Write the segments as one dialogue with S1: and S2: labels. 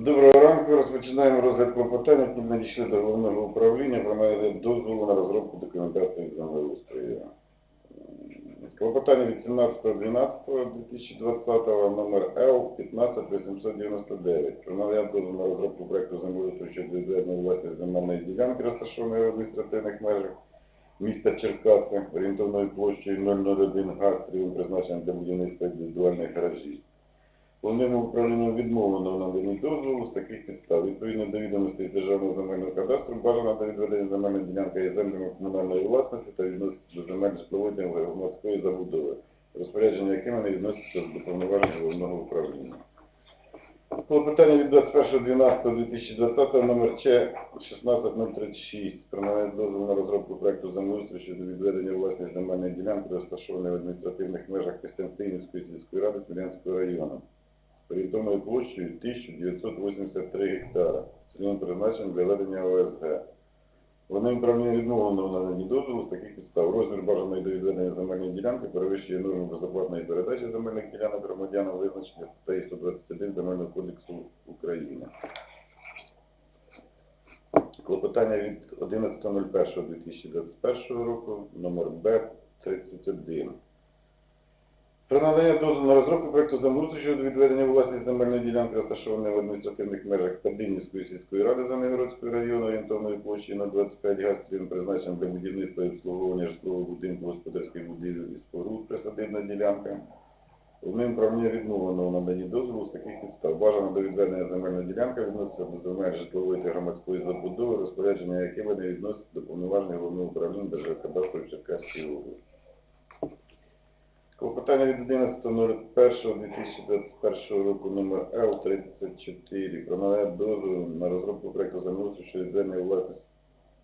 S1: Доброго ранку. Розпочинаємо розгляд клопотання. Надійшли до головного управління про надання дозволу на розробку документації землеустрою. Клопотання від 17.12.2020 номер Л 15899 про надання дозволу на розробку проекту землеустрою щодо відведення власної земельної ділянки, розташованої в адміністративних межах міста Черкаси, орієнтовною площею 001 га цільовим для будівництва індивідуальних гаражів. Головному управлінню відмовлено в наданні дозволу з таких підстав. Відповідно до відомостей Державного земельного кадастру бажано до відведення земельної ділянки є землями комунальної власності та відноситься до земель житлової та громадської забудови, розпорядження якими не відноситься до повноважень головного управління. Клопотання від 21.12.2020 номер Ч 16036 про надання дозволу на розробку проекту землеустрою щодо відведення власної земельної ділянки, розташованої в адміністративних межах Костянтинівської сільської ради Смілянського району орієнтовною площею 1983 гектара, цільовим призначенням для ведення ОСГ. Вони відмовлено в наданні дозволу з таких підстав. Розмір бажаної до земельної ділянки перевищує норму безоплатної передачі земельних ділянок громадянам визначення статтею 121 Земельного кодексу України. Клопотання від 11.01.2021 року, номер Б31. Про надання дозволу на розробку проекту землеустрою щодо відведення власної земельної ділянки, розташованої в адміністративних межах Стабільницької сільської ради Занегородського району, орієнтовної площі на 25 га, з призначенням для будівництва і обслуговування житлового будинку, господарських будівель і споруд, присадибна ділянка. Одним управління відмовлено в наданні дозволу з таких підстав. Бажано до відведення земельної ділянки відноситься до земель житлової та громадської забудови, розпорядження якими не відноситься до повноважень головного управління Держгеокадастру в Черкаській області. Клопотання від 11.01.2021 року номер Л-34 про надання дозволу на розробку проекту землеустрою щодо відведення у власність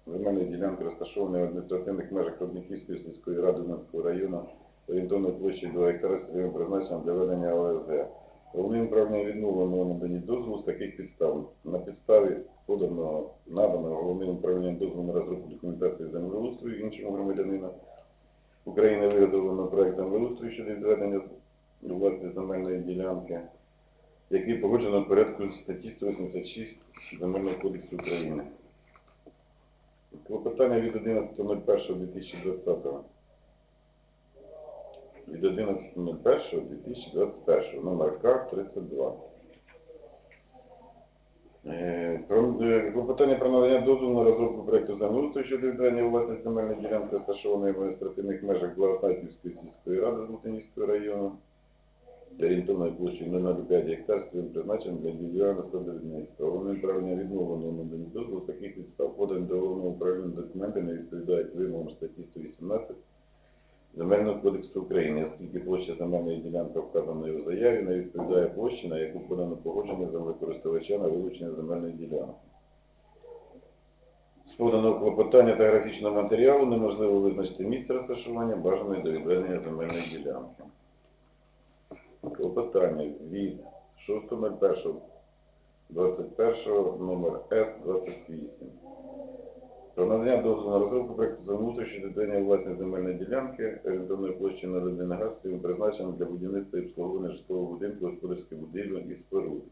S1: земельної ділянки, розташованої в адміністративних межах Рудниківської сільської ради Донецького району, орієнтовною площею 2 гектари з призначенням для ведення ОСГ. Головним управлінням відмовлено в наданні дозволу з таких підстав. На підставі поданого, наданого головним управлінням дозволу на розробку документації землеустрою іншому громадянину України виготовлено проект землеустрою щодо відведення власної земельної ділянки, який погоджено в порядку статті 186 Земельного кодексу України. Клопотання від 11.01.2020. Від 11.01.2021 номер К-32. Про е, клопотання про надання дозволу на розробку проекту землеустрою щодо відведення власної земельної ділянки, розташованої в адміністративних межах Благотатівської сільської ради Золотинівського району, орієнтовною площею 0,05 гектар з цим для індивідуального садівництва. Головне управління відмовлено в дозволу таких підстав. Подані до головного управління документи не відповідають вимогам статті 118 Земельного кодексу України, оскільки площа земельної ділянки вказаної у заяві не відповідає площі, на яку подано погодження землекористувача на вилучення земельної ділянки. З поданого клопотання та графічного матеріалу неможливо визначити місце розташування бажаної до відведення земельної ділянки. Клопотання від 6.01.21 номер С-28. Про надання дозволу на розробку проекту землеустрою щодо відведення власної земельної ділянки, орієнтовної площі на 1 газ, з цим призначенням для будівництва і обслуговування житлового будинку, господарських будівель і споруд.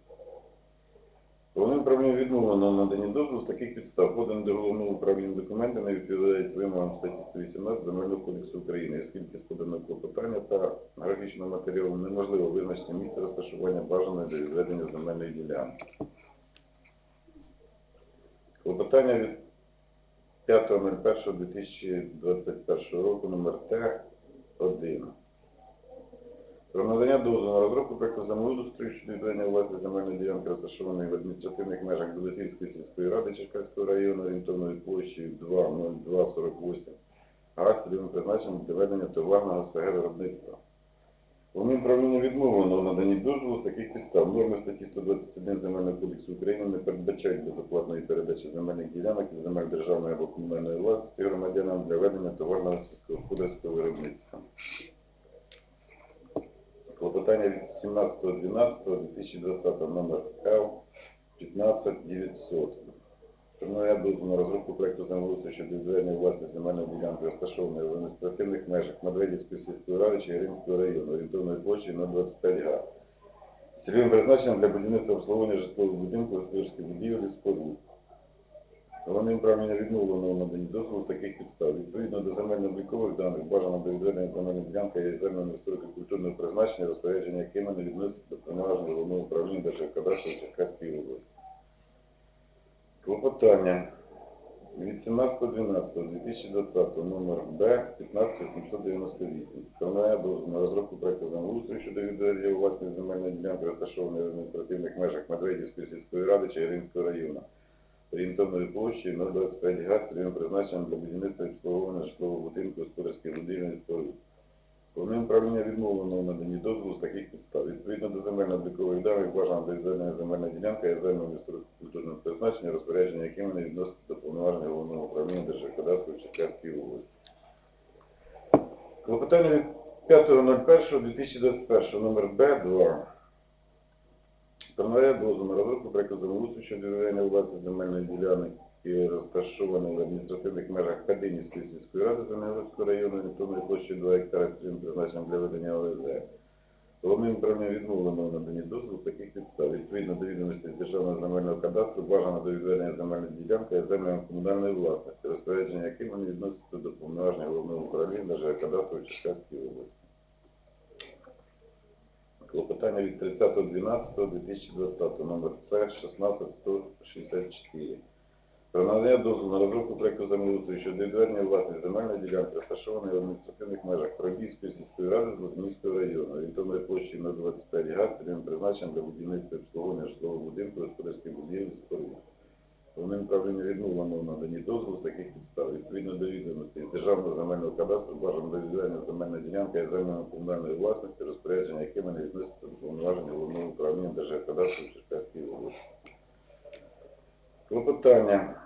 S1: Головним управлінням відмовлено в наданні дозволу з таких підстав. Подані до головного управління документи не відповідають вимогам статті 118 Земельного кодексу України, оскільки з поданого клопотання та графічного матеріалу неможливо визначити місце розташування бажаної для відведення земельної ділянки. Клопотання від 5.01.2021 року номер Т1. Про надання дозволу на розробку проекту землеустрою щодо відведення власної земельної ділянки, розташованої в адміністративних межах Білосільської сільської ради Черкаського району, орієнтовною площею 20248, а цільовим призначенням для ведення товарного СГ виробництва. Головним управлінням відмовлено в наданні дозволу таких підстав. Норми статті 121 Земельного кодексу України не передбачають безоплатної передачі земельних ділянок із земель державної або комунальної власності громадянам для ведення товарного сільськогосподарського виробництва. Клопотання від 17.12.2020 номер Л 15900. Приймає дозволу на розробку проекту землеустрою щодо відведення власної земельної ділянки, розташованої в адміністративних межах Медведівської сільської ради Чигиринського району, орієнтовної площі на 25 га. цільовим призначенням для будівництва обслуговування житлового будинку, господарських будівель і споруд. Головним управління відмовлено у наданні дозволу таких підстав. Відповідно до земельно-облікових даних, бажано до відведення земельної ділянки є земельного історико-культурного призначення, розпорядження якими не відноситься до повноважень головного управління Держгеокадастру Черкаської області. Клопотання від 17.12.2020 номер Б 15798. Встановлення дозволу на розробку проекту землеустрою щодо відведення у власність земельної ділянки, розташованої в адміністративних межах Медведівської сільської ради Чигиринського району. Орієнтовною площею 025 га з призначенням для будівництва і обслуговування житлового будинку господарських будівель і споруд. Головним управління відмовлено в наданні дозволу з таких підстав. Відповідно до земельно-облікових даних, бажано до відведення земельної ділянки є земельним культурним призначення, розпорядження якими не відноситься до повноважень головного управління Держгеокадастру Черкаської області. Клопотання від 5.01.2021 номер Б2. Встановляє дозволу на розробку проекту землеустрою щодо відведення у власність земельної ділянки, розташованої в адміністративних межах Кадинівської сільської ради Зеленогорського району, орієнтовної площі 2 гектара цільовим призначенням для ведення ОСГ. Головним управлінням відмовлено в наданні дозволу таких підстав. Відповідно до відомостей державного земельного кадастру бажано до відведення земельної ділянки землями комунальної власності, розпорядження яким вони відносяться до повноваження головного управління Держгеокадастру Черкаської області. Клопотання від 30.12.2020 номер С 16164. Про надання дозволу на розробку проекту землеустрою щодо відведення власної земельної ділянки, розташованої в адміністративних межах Пробільської сільської ради Злотнівського району, орієнтовної площі на 25 га, з цільовим призначенням для будівництва обслуговування житлового будинку, господарських будівель і споруд. Головним управління відмовлено в наданні дозволу з таких підстав. Відповідно до відомостей державного земельного кадастру бажано до відведення земельної ділянки є землями комунальної власності, розпорядження якими не відноситься до повноважень головного управління Держгеокадастру Черкаської області. Клопотання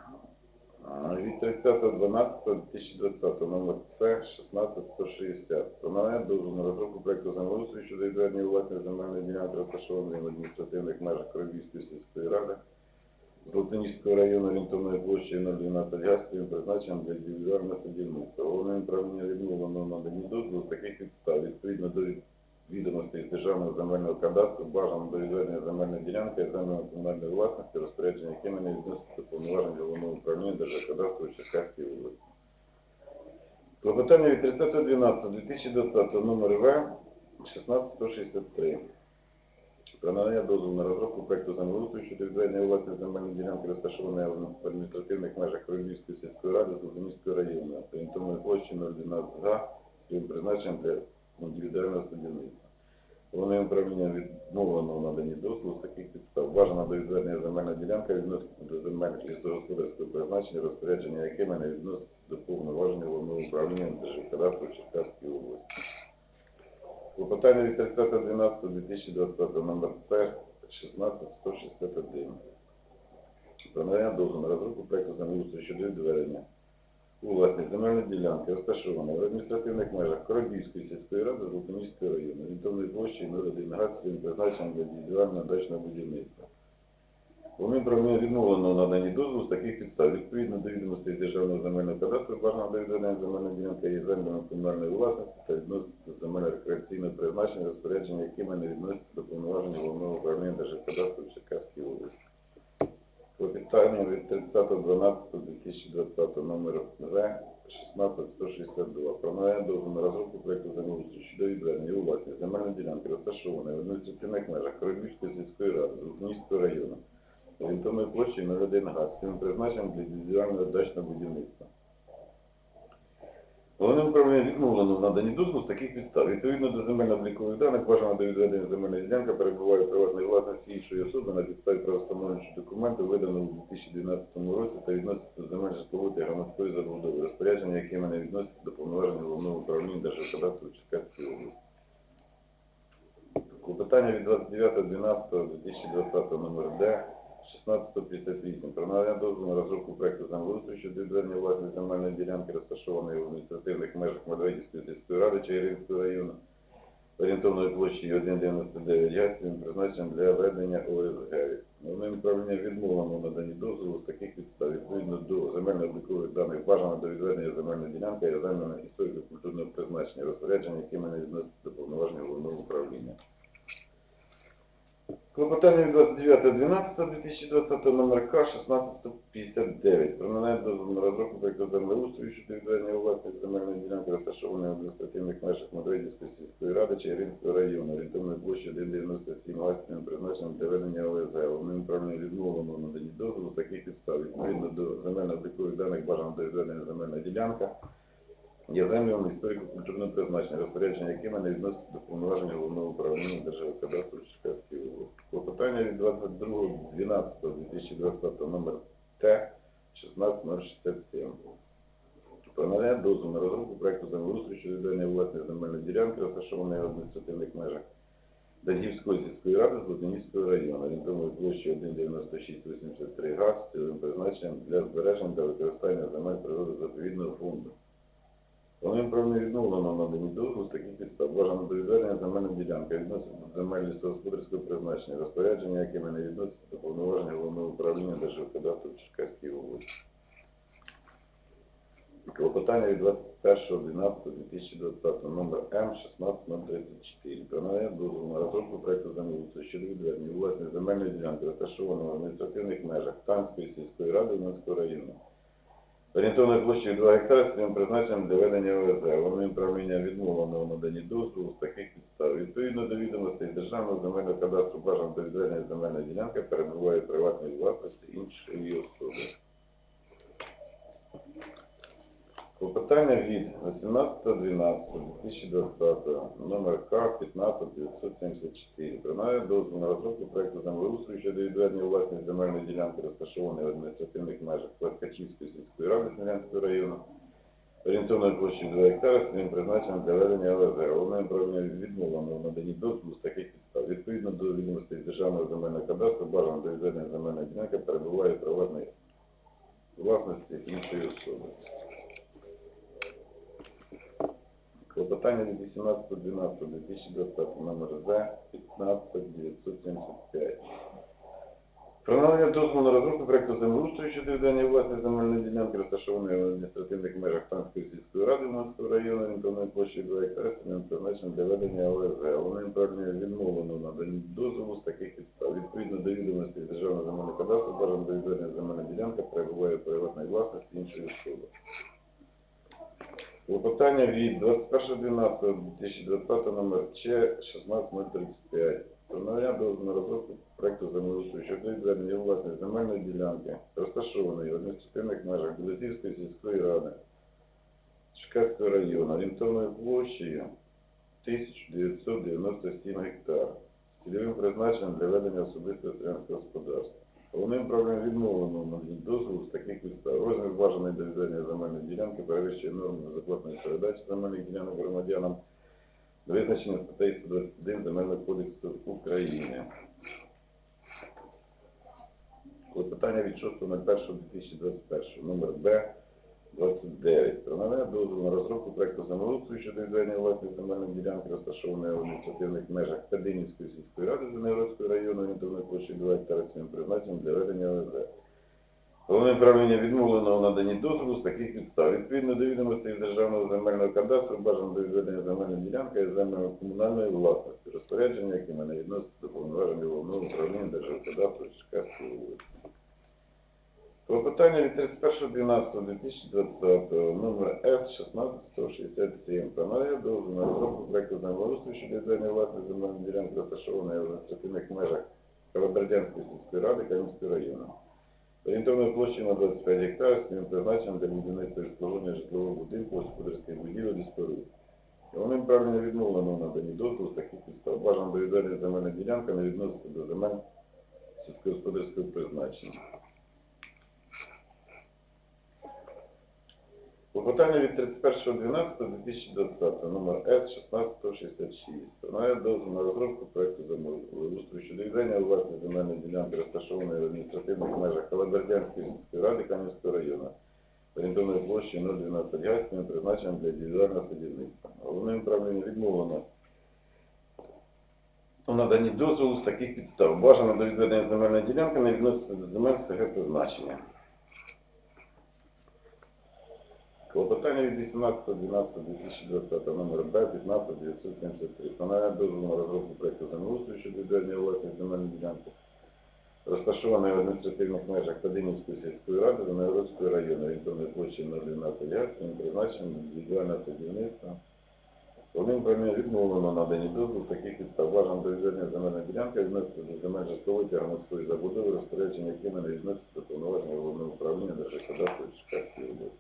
S1: від 30.12.2020 номер С 16160. Про дозволу на розробку проекту землеустрою щодо відведення у власність земельної ділянки, розташованої в адміністративних межах Кровівської сільської ради, Золотинівського району орієнтовної площі 012 га з призначенням для індивідуального садівництва. Головним управління відмовлено в наданні дозволу таких підстав. Відповідно до відомостей з державного земельного кадастру бажано до відведення земельної ділянки земельної комунальної власності, розпорядження якими не відноситься повноважень головного управління Держгеокадастру Черкаської області. Клопотання від 30.12.2020 номер В 16163. Про надання дозволу на розробку проекту землеустрою щодо відведення у власність земельної ділянки, розташованої в адміністративних межах Кривівської сільської ради Золотинівського району, орієнтовної площі 012 га, призначенням для індивідуального садівництва. Головним управлінням відмовлено в наданні дозволу з таких підстав. Бажано до відведення земельної ділянки відноситься до земель лісогосподарського призначення, розпорядження якими не відноситься до повноваження головного управління Держгеокадастру Черкаської області. Клопотання від 30.12.2020 номер П 16161. Про надання дозволу на розробку проекту землеустрою щодо відведення у власність земельної ділянки, розташованої в адміністративних межах Коробівської сільської ради Золотоніського району, орієнтовної площі 0,1 га з цим призначенням для індивідуального дачного будівництва. Головним правлінням відмовлено в наданні дозволу з таких підстав. Відповідно до відомостей державного земельного кадастру, бажано до відведення земельної ділянки є землями комунальної власності та відноситься до земель рекреаційного призначення, розпорядження якими не відноситься до повноважень головного управління Держгеокадастру в Черкаській області. Клопотання від 30.12.2020 номер В 16162. Про надання дозволу на розробку проекту землеустрою щодо відведення у власність земельної ділянки, розташованої в адміністративних межах Королівської сільської ради, Золотнівського району, орієнтовної площі 01 га, з цим призначенням для індивідуального дачного будівництва. Головним управлінням відмовлено в наданні дозволу з таких підстав. Відповідно до земельно-облікових даних, бажано до відведення земельної ділянки перебуває в власності іншої особи на підставі правостановлюючого документу, виданого у 2012 році та відноситься до земель житлової та громадської забудови, розпорядження якими не відноситься до повноважень головного управління Держгеокадастру Черкаської області. Клопотання від 29.12.2020 номер Д 1658 про надання дозволу на розробку проекту землеустрою щодо відведення власної земельної ділянки, розташованої в адміністративних межах Медведівської сільської ради Чигиринського району, орієнтовної площі 1,99 га, він призначений для ведення ОСГ. Головним управлінням відмовлено надані дозволу з таких підстав. Відповідно до земельно-облікових даних бажано до відведення земельної ділянки і земельної історико-культурного призначення, розпорядження якими не відноситься до повноваження головного управління. Клопотання від 29.12.2020 номер К 1659 про надання дозволу на розробку проєкту землеустрою щодо відведення у власність земельної ділянки, розташованої в адміністративних межах Медведівської сільської ради Чигиринського району, орієнтовної площі 1,97 власним призначенням для ведення ОСГ. Головним управлінням відмовлено в наданні дозволу таких підстав. Відповідно до земельно-облікових даних бажано до відведення земельна ділянка є землями історико-культурного призначення, розпорядження якими не відноситься до повноважень головного управління Держгеокадастру Черкаської області. Клопотання від 22.12.2020 номер Т 16067. Про надання дозволу на розробку проекту землеустрою щодо відведення власної земельної ділянки, розташованої в адміністративних межах Дадівської сільської ради Злотинівського району, орієнтовною площею 1,9683 га з цільовим призначенням для збереження та використання земель природи заповідного фонду. Вони управління відновлено надані дозволу з таких підстав. Бажано до відведення земельної ділянки відноситься до земель лісогосподарського призначення, розпорядження якими не відноситься до повноважень головного управління Держгеокадастру в Черкаській області. Клопотання від 21.12.2020 номер М 16034. Про надання дозволу на розробку проекту землеустрою щодо відведення у земельної ділянки, розташованої в адміністративних межах Танської сільської ради Уманського району. Орієнтовною площею 2 гектара з цим призначенням для ведення ОВЗ. Головним управління відмовлено в наданні дозволу з таких підстав. Відповідно до відомостей Державного земельного кадастру бажано відведення земельної ділянки перебуває приватної власності іншої особи. Клопотання від 18.12.2020 номер К 15974 про надання дозволу на розробку проекту землеустрою щодо відведення власність земельної ділянки, розташованої в адміністративних межах Плескачівської сільської ради Смілянського району, орієнтовною площею 2 гектари цим призначенням для ведення ОСГ. Головне управління відмовлено в наданні дозволу з таких підстав. Відповідно до відомостей Державного земельного кадастру бажано до відведення земельної ділянки перебуває в приватній власності іншої особи. Клопотання від 18.12.2020 номер З 15975. Про надання дозволу на розробку проекту землеустрою щодо віддання власної земельної ділянки, розташованої в адміністративних межах Танської сільської ради Уманського району, орієнтовної площі 2 гектари, з призначенням для ведення ОСГ. Головним управлінням відмовлено в дозволу з таких підстав. Відповідно до відомостей Державного земельного кадастру, бажано до відведення земельна ділянка перебуває в приватній власності іншої особи. Клопотання від 21.12.2020 номер Ч 16035. Про надання дозволу на розробку проекту землеустрою щодо відведення у власність земельної ділянки, розташованої в адміністративних межах Білозірської сільської ради Черкаського району, орієнтовною площею 1997 гектар, з цільовим призначенням для ведення особистого селянського господарства. Головним управлінням відмовлено на дозволу з таких підстав. Розмір бажаної до відведення земельної ділянки перевищує норму безоплатної передачі земельних ділянок громадянам, визначені статей 121 Земельного кодексу України. Клопотання від 6.01.2021, номер Б 29. Про надання дозволу на розробку проекту землеустрою щодо відведення власної земельної ділянки, розташованої в адміністративних межах Кадинівської сільської ради Зенегородського району, орієнтовної площі 2 гектари з цим призначенням для ведення ОСГ. Головне управління відмовлено в наданні дозволу з таких підстав. Відповідно до відомостей Державного земельного кадастру бажано до відведення земельної ділянки і земельної комунальної власності, розпорядження якими не відноситься до повноважень головного управління Держгеокадастру Черкаської області. Клопотання від 31.12.2020 номер С 16167 про надання дозволу на розробку проекту землеустрою щодо відведення власної земельної ділянки, розташованої в адміністративних межах Калабердянської сільської ради Кам'янського району. Орієнтовною площею на 25 гектарів з призначенням для будівництва обслуговування житлового будинку, господарських будівель і споруд. Головним правильно відмовлено в наданні дозволу з таких підстав. Бажано до відведення земельної ділянки не відноситься до земель сільськогосподарського призначення. Клопотання від 31.12.2020 номер С 1666. Пронає дозвіл на розробку проекту землеустрою щодо відведення у власні земельної ділянки, розташованої в адміністративних межах Калабердянської сільської ради Кам'янського району. Орієнтовною площею 012 га з призначенням для індивідуального садівництва. Головним управлінням відмовлено у наданні дозволу з таких підстав. Бажано до відведення земельної ділянки не відноситься до земель СГ призначення. Клопотання від 18.12.2020 номер Б 15973. Встановлення дозволу на розробку проекту землеустрою щодо відведення власної земельної ділянки, розташованої в адміністративних межах Кадинівської сільської ради до Новгородського району орієнтовної площі 012 га, цим призначенням індивідуального садівництва. Одним правильно відмовлено надані дозвіл таких підстав. Бажано до відведення земельної ділянки відноситься до земель житлової та громадської забудови, розпорядження якими не відноситься до повноваження головного управління Держгеокадастру Черкаської області.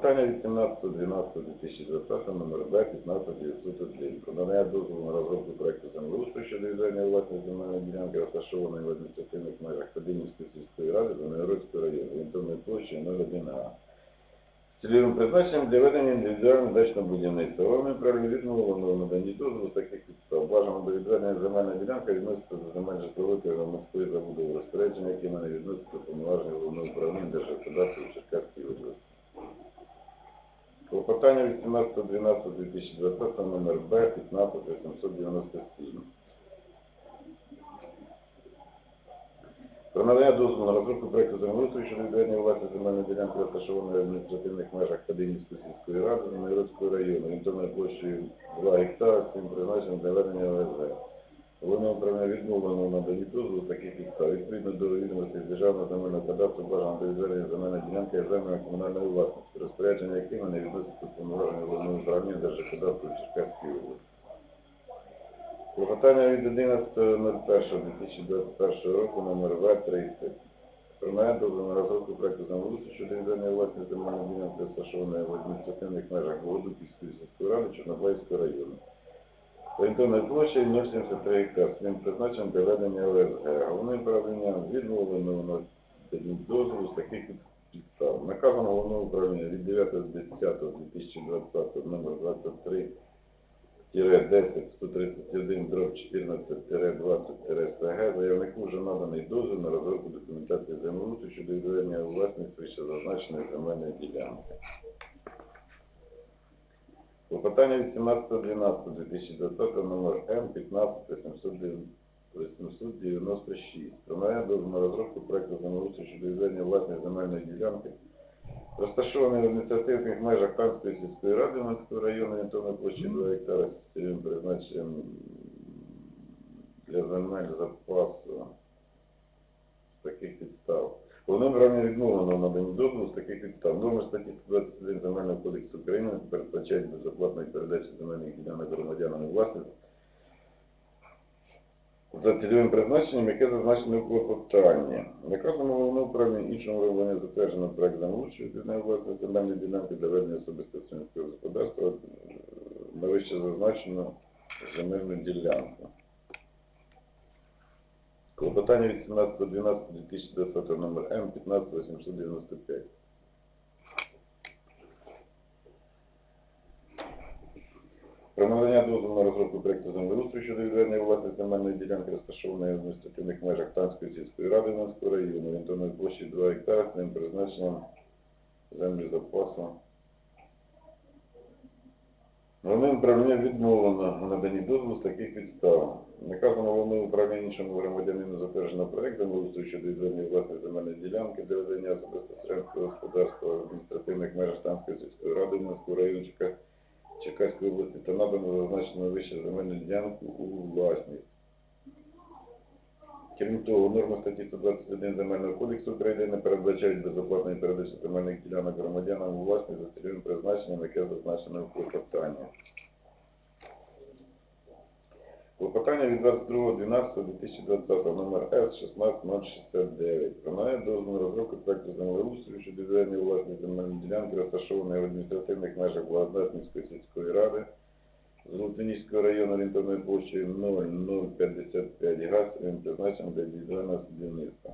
S1: Клопотання від 17.12.2020 номер Б 15901 про надання дозволу на розробку проекту землеустрою щодо відведення власної земельної ділянки, розташованої в адміністративних межах Кадинівської сільської ради до Новгородського району, орієнтовної площі 01 А. З цільовим призначенням для ведення індивідуального дачного будівництва. Головним правильно відмовлено в наданні дозволу таких підстав. Бажано до відведення земельної ділянки відноситься до земель житлової та громадської забудови, розпорядження, які не відноситься до повноваження головного управління Держгеокадастру в Черкаській області. Клопотання від 17.12.2020 номер Б 15897. Про надання дозволу на розробку проекту землеустрою щодо відведення власної земельної ділянки розташованої в адміністративних межах Кадинівської сільської ради Новгородського району, орієнтовною площею 2 гектара з цим призначенням для ведення ОСГ. Головне управління відмовлено в наданні дозволу таких підстав. Відповідно до відомостей державного земельного кадастру бажано до відведення земельної ділянки є землями комунальної власності, розпорядження якими не відноситься повноваження головного управління Держгеокадастру в Черкаській області. Клопотання від 11.01.2021 року номер В-30. Про надання на розробку проекту землеустрою щодо відведення власної земельної ділянки, розташованої в адміністративних межах Богодухівської сільської ради Чорнобайського району. Орієнтовною площею 0,73 гектар, своїм призначенням для ведення ОСГ. Головним управлінням відмовлено на дозволу з таких підстав. Наказом головного управління від 9.10.2020 номер 23 10 131 дроб 14 20 СГ заявнику вже наданий дозвіл на розробку документації землеустрою щодо відведення у власність вище зазначеної земельної ділянки. Клопотання від 17.12.2020 номер М 15896 про надання дозволу на розробку проекту землеустрою щодо відведення власної земельної ділянки розташований в адміністративних межах Канської сільської ради Манського району орієнтовної площі 2 гектара з цільовим призначенням для земель запасу таких підстав. Головним правильно відмовлено в наданні дозволу з таких підстав. Номер статті 121 Земельного кодексу України передбачає безоплатної передачі земельних ділянок громадянам у власність за цільовим призначенням, яке зазначено у клопотанні. Наказом головного управління іншому виявлення затверджено проект замовчує від неї власної земельної ділянки для ведення особистого сільського господарства е, на вище зазначену земельну ділянку. Клопотання від 17.12.2020 номер М 15895. Про надання дозволу на розробку проекту землеустрою щодо відведення власної земельної ділянки, розташованої в адміністративних межах Танської сільської ради Мінського району, орієнтовної площі 2 гектара з ним призначенням землі запасу. Головним управління відмовлено у наданні дозволу з таких підстав. Наказом головного управління іншому громадянину затверджено проект землеустрою щодо відведення власної земельної ділянки для ведення особисто господарства в адміністративних межах Станської сільської ради Мінського району Чекаської області та надано зазначену вище земельну ділянку у власність. Крім того, норми статті 121 Земельного кодексу України не передбачають безоплатної передачі земельних ділянок громадянам у власність за цільовим призначенням, яке зазначено в клопотанні. Клопотання від 22.12.2020 номер С 16069. Про надання дозволу на розробку проекту землеустрою щодо відведення у власність земельної ділянки, розташованої в адміністративних межах Благодатницької сільської ради, Золотинівського району орієнтовної площею 0,055 га з цільовим призначенням для індивідуального садівництва.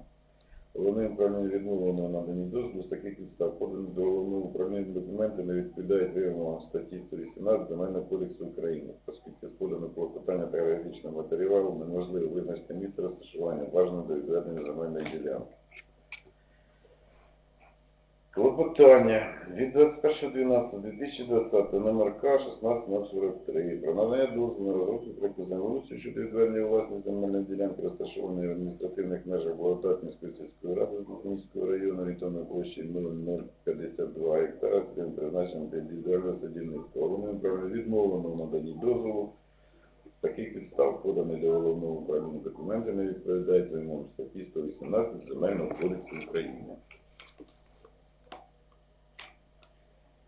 S1: Головним управлінням відмовлено надані дозволу з таких підстав. Подані до головного управління документи не відповідають вимогам статті 118 Земельного кодексу України, оскільки поданого клопотання та географічного матеріалу неможливо визначити місце розташування бажано до відведення земельної ділянки. Клопотання від 21.12.2020 номер К 16043 про надання дозволу на розробку проекту землеустрою щодо відведення власної земельної ділянки, розташованої в адміністративних межах Благодатницької сільської ради Злотницького району орієнтовної площі 0052 гектара, з цим для індивідуального садівництва. Головним управлінням відмовлено в наданні дозволу. Таких підстав поданий до головного управління документи не відповідають вимогам статті 118 Земельного кодексу України.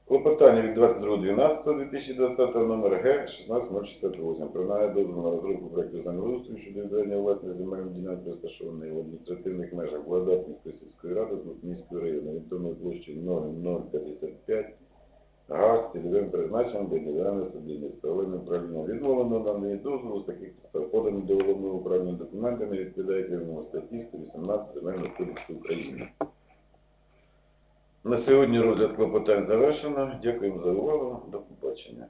S1: Клопотання від 22.12.2020 номер Г 16068 про дозволу на розробку проекту землеустрою щодо відведення власної земельної ділянки, розташованої в адміністративних межах Благодатницької сільської ради з Злотницького району, орієнтовної площі 0055 га з цільовим призначенням для індивідуального садівництва. Головним управлінням відмовлено надані дозволу з таких підстав подані до головного управління документи не відповідають вимогам статті 118 Земельного кодексу України. На сьогодні розгляд клопотань завершено. Дякуємо за увагу. До побачення.